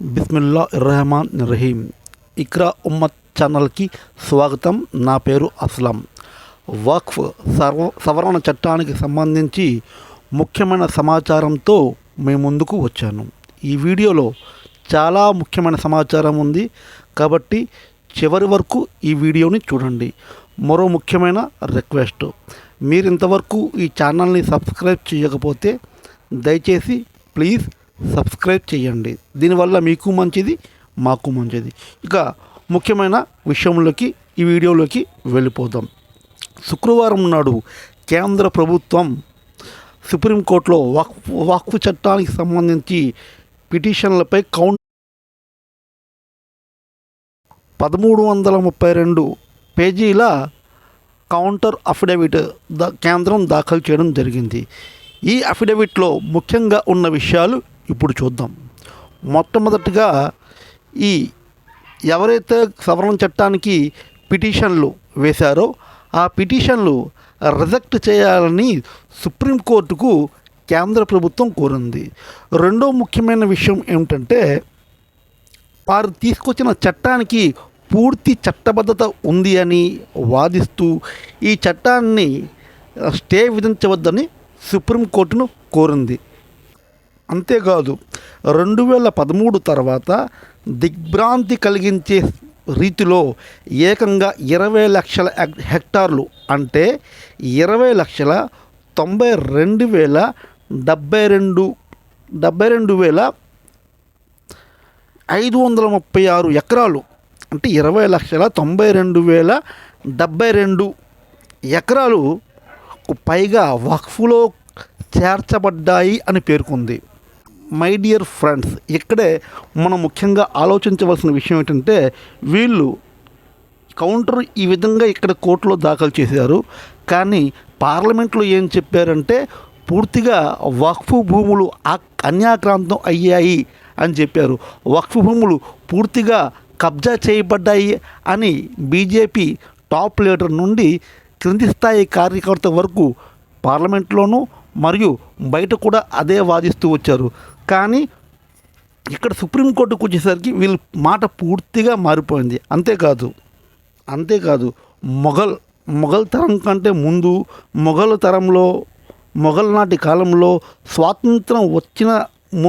బిస్మిల్లా ఇర్రహమాన్ రహీం ఇక్రా ఉమ్మత్ ఛానల్కి స్వాగతం. నా పేరు అస్లాం. వక్ఫ్ సర్వ సవరణ చట్టానికి సంబంధించి ముఖ్యమైన సమాచారంతో మేము ముందుకు వచ్చాను. ఈ వీడియోలో చాలా ముఖ్యమైన సమాచారం ఉంది. కాబట్టి చివరి వరకు ఈ వీడియోని చూడండి. మరో ముఖ్యమైన రిక్వెస్ట్. మీరు ఇంతవరకు ఈ ఛానల్ని సబ్స్క్రైబ్ చేయకపోతే దయచేసి ప్లీజ్ సబ్స్క్రైబ్ చేయండి. దీనివల్ల మీకు మంచిది మాకు మంచిది. ఇక ముఖ్యమైన విషయంలోకి ఈ వీడియోలోకి వెళ్ళిపోదాం. శుక్రవారం నాడు కేంద్ర ప్రభుత్వం సుప్రీంకోర్టులో వాక్ వక్ఫ్ చట్టానికి సంబంధించి పిటిషన్లపై కౌంట్ పదమూడు వందల ముప్పై రెండు పేజీల కౌంటర్ అఫిడవిట్ ద కేంద్రం దాఖలు చేయడం జరిగింది. ఈ అఫిడవిట్లో ముఖ్యంగా ఉన్న విషయాలు ఇప్పుడు చూద్దాం. మొట్టమొదటిగా ఈ ఎవరైతే సవరణ చట్టానికి పిటిషన్లు వేశారో ఆ పిటిషన్లు రిజెక్ట్ చేయాలని సుప్రీంకోర్టుకు కేంద్ర ప్రభుత్వం కోరింది. రెండో ముఖ్యమైన విషయం ఏమిటంటే వారు తీసుకొచ్చిన చట్టానికి పూర్తి చట్టబద్ధత ఉంది అని వాదిస్తూ ఈ చట్టాన్ని స్టే విధించవద్దని సుప్రీంకోర్టును కోరింది. అంతేకాదు రెండు వేల పదమూడు తర్వాత దిగ్భ్రాంతి కలిగించే రీతిలో ఏకంగా ఇరవై లక్షల హెక్టార్లు అంటే ఇరవై లక్షల తొంభై రెండు వేల డెబ్బై రెండు డెబ్బై రెండు వేల ఐదు వందల ముప్పై ఆరు ఎకరాలు. అంటే ఇరవై లక్షల తొంభై రెండు వేల డెబ్బై రెండు ఎకరాలు. పైగా వక్ఫ్లో చేర్చబడ్డాయి అని పేర్కొంది. మై డియర్ ఫ్రెండ్స్ ఇక్కడే మనం ముఖ్యంగా ఆలోచించవలసిన విషయం ఏంటంటే వీళ్ళు కౌంటర్ ఈ విధంగా ఇక్కడ కోర్టులో దాఖలు చేశారు. కానీ పార్లమెంట్లో ఏం చెప్పారంటే పూర్తిగా వక్ఫ్ భూములు ఆ- అన్యాక్రాంతం అయ్యాయి అని చెప్పారు. వక్ఫ్ భూములు పూర్తిగా కబ్జా చేయబడ్డాయి అని బీజేపీ టాప్ లీడర్ నుండి క్రింది స్థాయి కార్యకర్త వరకు పార్లమెంట్లోనూ మరియు బయట కూడా అదే వాదిస్తూ వచ్చారు. కానీ ఇక్కడ సుప్రీంకోర్టుకు వచ్చేసరికి వీళ్ళ మాట పూర్తిగా మారిపోయింది. అంతేకాదు అంతేకాదు మొఘల్ మొఘల్ తరం కంటే ముందు మొఘల్ తరంలో మొఘల్ నాటి కాలంలో స్వాతంత్రం వచ్చిన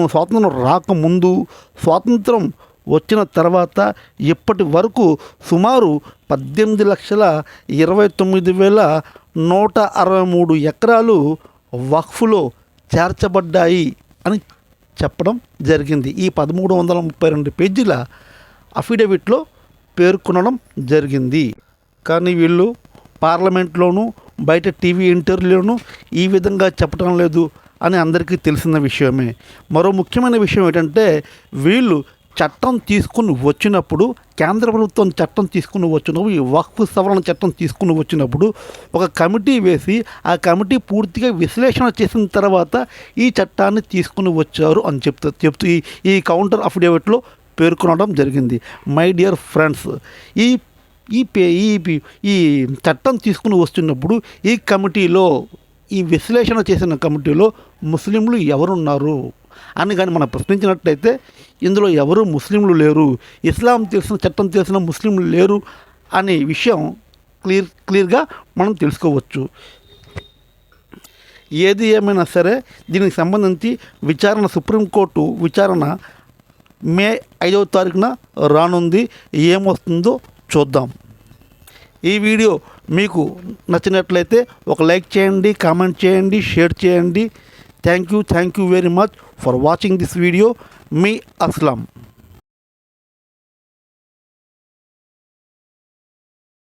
స్వాతంత్రం రాకముందు స్వాతంత్రం వచ్చిన తర్వాత ఇప్పటి వరకు సుమారు పద్దెనిమిది లక్షల ఇరవై తొమ్మిది వేల నూట అరవై మూడు ఎకరాలు వక్ఫ్లో చేర్చబడ్డాయి అని చెప్పడం జరిగింది. ఈ పదమూడు వందల ముప్పై రెండు పేజీల అఫిడవిట్లో పేర్కొనడం జరిగింది. కానీ వీళ్ళు పార్లమెంట్లోనూ బయట టీవీ ఇంటర్వ్యూలోనూ ఈ విధంగా చెప్పడం లేదు అని అందరికీ తెలిసిన విషయమే. మరో ముఖ్యమైన విషయం ఏంటంటే వీళ్ళు చట్టం తీసుకుని వచ్చినప్పుడు కేంద్ర ప్రభుత్వం చట్టం తీసుకుని వచ్చినప్పుడు ఈ వక్ఫ్ సవరణ చట్టం తీసుకుని వచ్చినప్పుడు ఒక కమిటీ వేసి ఆ కమిటీ పూర్తిగా విశ్లేషణ చేసిన తర్వాత ఈ చట్టాన్ని తీసుకుని వచ్చారు అని చెప్తూ చెప్తూ ఈ ఈ కౌంటర్ అఫిడేవిట్లో పేర్కొనడం జరిగింది. మై డియర్ ఫ్రెండ్స్ ఈ ఈ పే ఈ ఈ చట్టం తీసుకుని వస్తున్నప్పుడు ఈ కమిటీలో ఈ విశ్లేషణ చేసిన కమిటీలో ముస్లింలు ఎవరున్నారు? అని కానీ మనం ప్రశ్నించినట్లయితే ఇందులో ఎవరు ముస్లింలు లేరు ఇస్లాం తెలిసిన చట్టం తెలిసిన ముస్లింలు లేరు అనే విషయం క్లియర్ క్లియర్గా మనం తెలుసుకోవచ్చు. ఏది ఏమైనా సరే దీనికి సంబంధించి విచారణ సుప్రీంకోర్టు విచారణ మే ఐదవ తారీఖున రానుంది. ఏమొస్తుందో చూద్దాం. ఈ వీడియో మీకు నచ్చినట్లయితే ఒక లైక్ చేయండి కామెంట్ చేయండి షేర్ చేయండి. thank you thank you very much for watching this video. Me aslam.